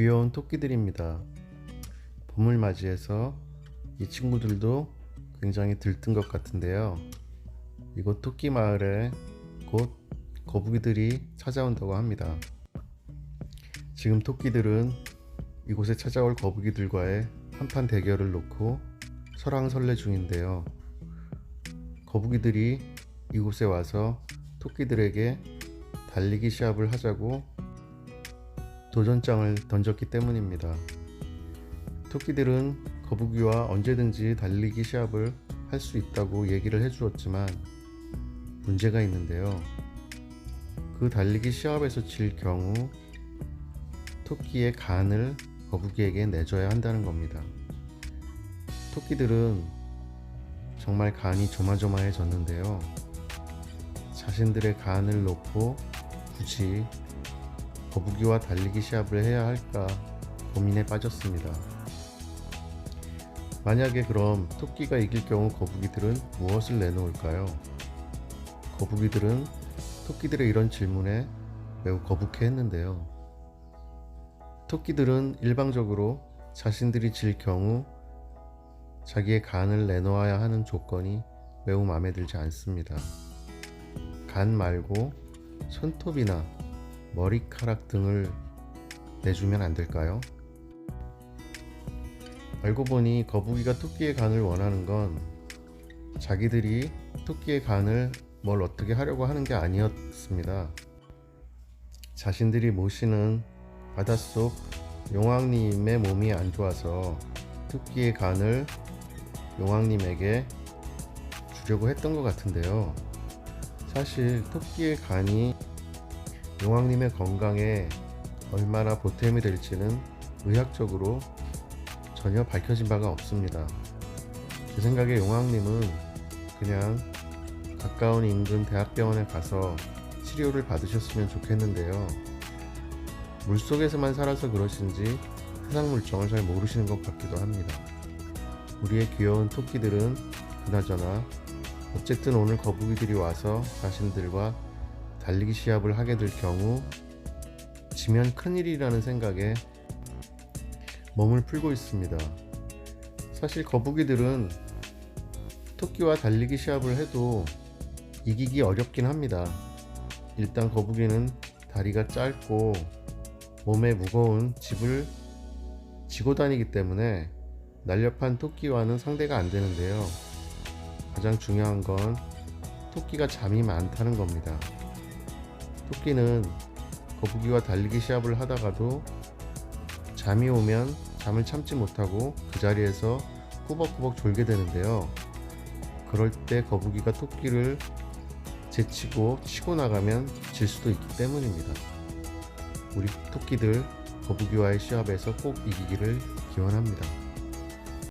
귀여운 토끼들입니다. 봄을 맞이해서 이 친구들도 굉장히 들뜬 것 같은데요. 이곳 토끼 마을에 곧 거북이들이 찾아온다고 합니다. 지금 토끼들은 이곳에 찾아올 거북이들과의 한판 대결을 놓고 설왕설래 중인데요. 거북이들이 이곳에 와서 토끼들에게 달리기 시합을 하자고 도전장을 던졌기 때문입니다. 토끼들은 거북이와 언제든지 달리기 시합을 할 수 있다고 얘기를 해주었지만 문제가 있는데요. 그 달리기 시합에서 질 경우 토끼의 간을 거북이에게 내줘야 한다는 겁니다. 토끼들은 정말 간이 조마조마해졌는데요. 자신들의 간을 놓고 굳이 거북이와 달리기 시합을 해야 할까 고민에 빠졌습니다. 만약에 그럼 토끼가 이길 경우 거북이들은 무엇을 내놓을까요? 거북이들은 토끼들의 이런 질문에 매우 거북해 했는데요. 토끼들은 일방적으로 자신들이 질 경우 자기의 간을 내놓아야 하는 조건이 매우 마음에 들지 않습니다. 간 말고 손톱이나 머리카락 등을 내주면 안 될까요? 알고 보니 거북이가 토끼의 간을 원하는 건 자기들이 토끼의 간을 뭘 어떻게 하려고 하는 게 아니었습니다. 자신들이 모시는 바닷속 용왕님의 몸이 안 좋아서 토끼의 간을 용왕님에게 주려고 했던 것 같은데요. 사실 토끼의 간이 용왕님의 건강에 얼마나 보탬이 될지는 의학적으로 전혀 밝혀진 바가 없습니다. 제 생각에 용왕님은 그냥 가까운 인근 대학병원에 가서 치료를 받으셨으면 좋겠는데요. 물속에서만 살아서 그러신지 해상 물정을 잘 모르시는 것 같기도 합니다. 우리의 귀여운 토끼들은 그나저나 어쨌든 오늘 거북이들이 와서 자신들과 달리기 시합을 하게 될 경우 지면 큰일이라는 생각에 몸을 풀고 있습니다. 사실 거북이들은 토끼와 달리기 시합을 해도 이기기 어렵긴 합니다. 일단 거북이는 다리가 짧고 몸에 무거운 집을 지고 다니기 때문에 날렵한 토끼와는 상대가 안 되는데요. 가장 중요한 건 토끼가 잠이 많다는 겁니다. 토끼는 거북이와 달리기 시합을 하다가도 잠이 오면 잠을 참지 못하고 그 자리에서 꾸벅꾸벅 졸게 되는데요. 그럴 때 거북이가 토끼를 제치고 치고 나가면 질 수도 있기 때문입니다. 우리 토끼들 거북이와의 시합에서 꼭 이기기를 기원합니다.